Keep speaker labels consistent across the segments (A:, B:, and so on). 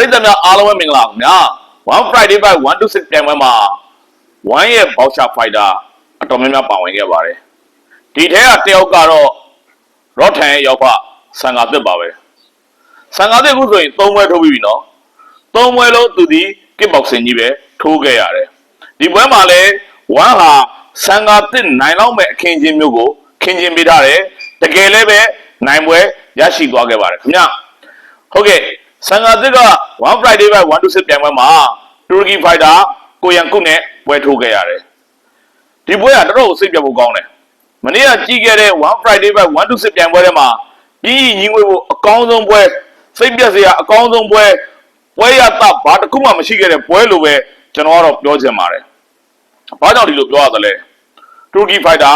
A: ရိသတ်များအားလုံးပဲမင်္ဂလာပါခင်ဗျာ One Friday by 126ပြန်ပွဲမှာ One ရဲ့ voucher fighter အတော်များများပါဝင်ခဲ့ပါတယ်ဒီထဲကတယောက်ကတော့ရော့ထန်ရဲ့ရောက်ဖဆန်ကာသစ်ပါပဲဆန်ကာသစ်ခုဆိုရင်၃ပွဲထိုးပြီးပြီနော်၃ပွဲလုံးသူဒီ kickboxing ကြီးပဲထိုးခဲ့ရတယ်ဒီပွဲမှာလဲဝမ်ဟာဆန်ကာသစ်နိုင်လောက်မဲ့အခင်းချင်းမျိုးကိုခင်းချင်းပေးထားတယ်တကယ်လည်းပဲနိုင်ပွဲရရှိသွားခဲ့ပါတယ်ခင်ဗျဟုတ်ကဲ့ ဆန်ကာသစ်က1 Friday by 126ပြန်ပွဲမှာတူရကီဖိုက်တာကိုရန်ကုနဲ့ပွဲထိုးခဲ့ရတယ်ဒီပွဲကတော်တော်စိတ်ပြတ်ဖို့ကောင်းတယ်မနေ့ကကြီးခဲ့တဲ့ One Friday by 126ပြန်ပွဲထဲမှာကြီးကြီးညီငွေဖို့အကောင်းဆုံးပွဲစိတ်ပြက်စရာအကောင်းဆုံးပွဲပွဲရတာဘာတစ်ခုမှမရှိခဲ့တဲ့ပွဲလိုပဲကျွန်တော်ကတော့ပြောချင်ပါတယ်။ဘာကြောင့်ဒီလိုပြောရသလဲ။တူရကီဖိုက်တာ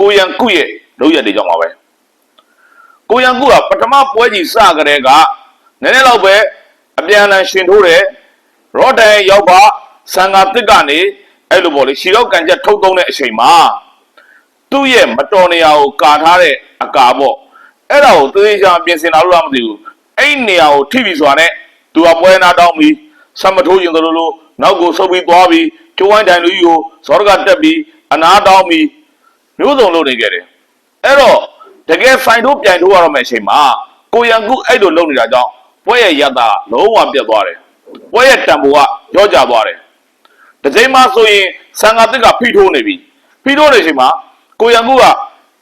A: ကိုရန်ကုရဲ့လုပ်ရက်တွေကြောင့်ပါပဲ။ကိုရန်ကုကပထမပွဲကြီးစကြတဲ့က နည်းနည်းတော့ပဲအပြန်အလှန်ရှင်ထိုးတယ်။ရော့ဒန်ရောက်ပါဆန်ငါတစ်ကနေအဲ့လိုပေါ့လေရှီတော့ကန်ချက်ထုတ်သုံးတဲ့အချိန်မှာသူ့ရဲ့မတော်နေရာကိုကာထားတဲ့အကာပေါ့အဲ့ဒါကိုသေသေးချာပြင်ဆင်လာလို့လားမသိဘူးအဲ့နေရာကိုထိပြီဆိုတာနဲ့သူကပွဲနာတောင်းပြီးဆမ်မထိုးရင်တို့လိုနောက်ကိုဆုပ်ပြီးသွားပြီးကျိုးဝိုင်းတိုင်လူကြီးကိုဇောရကတက်ပြီးအနာတောင်းပြီးမျိုးစုံလုပ်နေခဲ့တယ်အဲ့တော့တကယ်ဆိုင်တို့ပြန်ထိုးရတော့မယ့်အချိန်မှာကိုရန်ကုအဲ့လိုလုပ်နေတာကြောင့် ပွဲရဲ့ရတာလုံးဝပြတ်သွားတယ်ပွဲရဲ့တံပိုးကရောကျသွားတယ်တစ်ချိန်မှဆိုရင်ဆန်ငါတစ်ကဖိထိုးနေပြီဖိထိုးနေချိန်မှာကိုရန်ကုက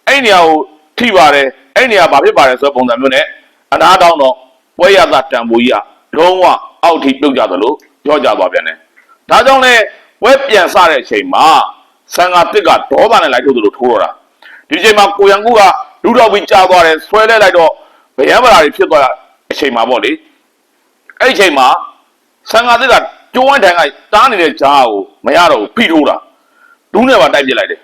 A: အဲ့နေရာကိုထိပါတယ်အဲ့နေရာဘာဖြစ်ပါတယ်ဆိုတဲ့ပုံစံမျိုးနဲ့အနာတောင်းတော့ပွဲရတာတံပူကြီးကလုံးဝအောက်ထိပြုတ်ကြသလိုကြောကြသွားပြန်တယ်ဒါကြောင့်လဲပွဲပြန်စတဲ့အချိန်မှာဆန်ငါတစ်ကဒေါသနဲ့လိုက်ထုတ်သလိုထိုးတော့တာဒီချိန်မှာကိုရန်ကုကလူတော်ပြီးကြာသွားတယ်ဆွဲလဲလိုက်တော့ဗယံပရာတွေဖြစ်သွားတဲ့ အချိန်မှာပေါ့လေအဲ့ဒီအချိန်မှာဆန်ငါသစ်ကကျိုးဝိုင်းတိုင်ကတားနေတဲ့ကြားကိုမရတော့ဘူးဖိထိုးတာဒူးနဲ့ပါတိုက်ပစ်လိုက်တယ်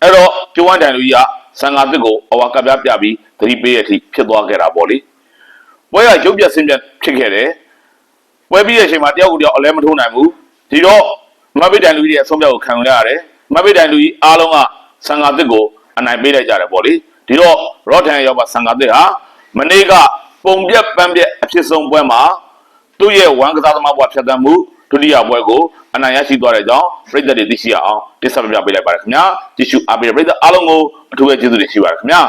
A: အဲ့တော့ကျိုးဝိုင်းတိုင်လူကြီးကဆန်ငါသစ်ကိုအဝါကပြပြပြီးသတိပေးရတဲ့အထိဖြစ်သွားခဲ့တာပေါ့လေပွဲကရုပ်ပြဆင်းပြဖြစ်ခဲ့တယ်ပွဲပြီးတဲ့အချိန်မှာတယောက်ကိုတယောက်အလဲမထိုးနိုင်ဘူးဒီတော့မဘိတိုင်လူကြီးရဲ့အဆုံးဖြတ်ကိုခံရရတယ်မဘိတိုင်လူကြီးအားလုံးကဆန်ငါသစ်ကိုအနိုင်ပေးလိုက်ကြတယ်ပေါ့လေဒီတော့ရော့ထန်ရောက်ပါဆန်ငါသစ်ဟာမနေ့က ပုံပြက်ပန်းပြက်အဖြစ်ဆုံးပွဲမှာသူ့ရဲ့ဝမ်ကစားသမားဘဝဖြတ်သန်းမှုဒုတိယပွဲကိုအနိုင်ရရှိသွားတဲ့ကြောင်းပြည်သက်တွေသိရှိရအောင်တိဆက်ပြပြပေးလိုက်ပါရခင်ဗျာကြည့်ရှုအားပေးတဲ့ပြည်သက်အားလုံးကိုအထူးပဲကျေးဇူးတင်ရှိပါရခင်ဗျာ